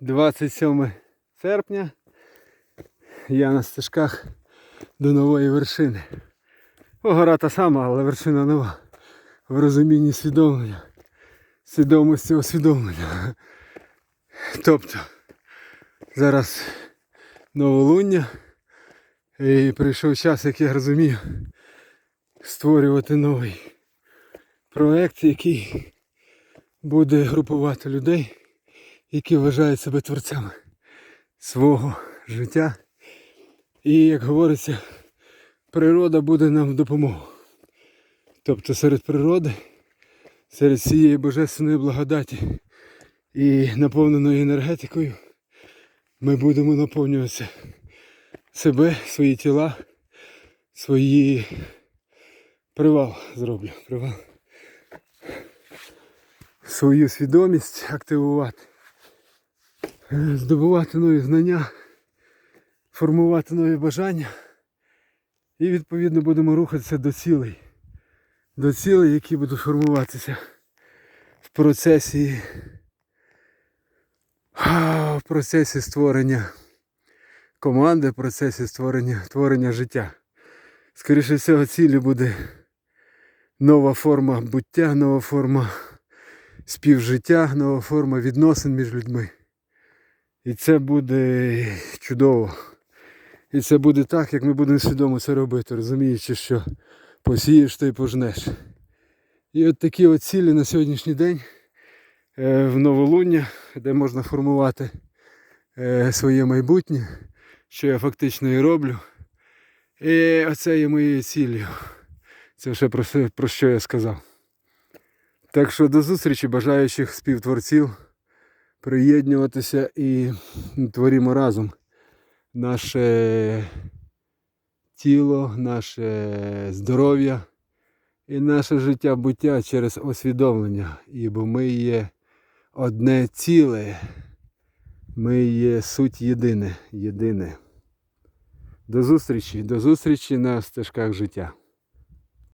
27 серпня. Я на стежках до нової вершини. О, гора та сама, але вершина нова. В розумінні свідомлення. Свідомості усвідомлення. Тобто зараз новолуння. І прийшов час, як я розумію, створювати новий проект, який буде групувати людей, які вважають себе творцями свого життя. І, як говориться, природа буде нам в допомогу. Тобто серед природи, серед цієї божественної благодаті і наповненої енергетикою ми будемо наповнюватися себе, свої тіла, свої привал зроблю. Привал. Свою свідомість активувати, здобувати нові знання, формувати нові бажання. І відповідно будемо рухатися до цілей. До цілей, які будуть формуватися в процесі, в процесі створення команди, в процесі створення, творення життя. Скоріше всього, цілі буде нова форма буття, нова форма співжиття, нова форма відносин між людьми. І це буде чудово. І це буде так, як ми будемо свідомо це робити, розуміючи, що посієш, то й пожнеш. І от такі от цілі на сьогоднішній день е, в новолуння, де можна формувати е, своє майбутнє, що я фактично і роблю. І оце є моєю ціллю. Це все- про що я сказав. Так що до зустрічі бажаючих співтворців приєднуватися і творімо разом наше тіло, наше здоров'я і наше життя буття через освідомлення. Ібо ми є одне ціле, ми є суть єдине, єдине. До зустрічі, до зустрічі на стежках життя.